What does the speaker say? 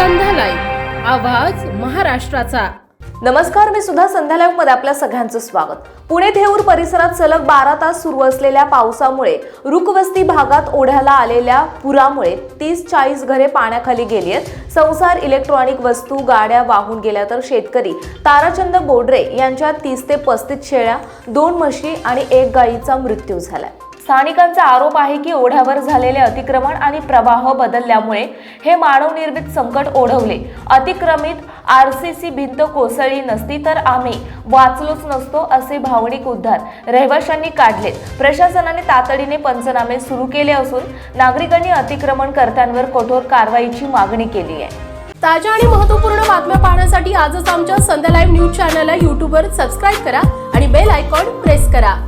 आवाज महाराष्ट्राचा. नमस्कार मी सुद्धा संध्या मध्ये आपल्या सगळ्यांचं स्वागत. पुणे थेऊर परिसरात सलग बारा तास सुरू असलेल्या पावसामुळे रुकवस्ती भागात ओढ्याला आलेल्या पुरामुळे तीस चाळीस घरे पाण्याखाली गेली आहेत. संसार इलेक्ट्रॉनिक वस्तू गाड्या वाहून गेल्या तर शेतकरी ताराचंद बोडरे यांच्या तीस ते पस्तीस शेळ्या दोन म्हशी आणि एक गायीचा मृत्यू झालाय. स्थानिकांचा आरोप आहे की ओढ्यावर झालेले अतिक्रमण आणि प्रवाह बदलल्यामुळे हे मानवनिर्मित संकट ओढवले. अतिक्रमित आर सी सी भिंत कोसळली नसती तर आम्ही वाचलोच नसतो असे भावनिक उद्धार रहिवाशांनी काढलेत. प्रशासनाने तातडीने पंचनामे सुरू केले असून नागरिकांनी अतिक्रमणकर्त्यांवर कठोर कारवाईची मागणी केली आहे. ताज्या आणि महत्त्वपूर्ण बातम्या पाहण्यासाठी आजच आमच्या संध्या लाईव्ह न्यूज चॅनलला यूट्यूबवर सबस्क्राईब करा आणि बेल आयकॉन प्रेस करा.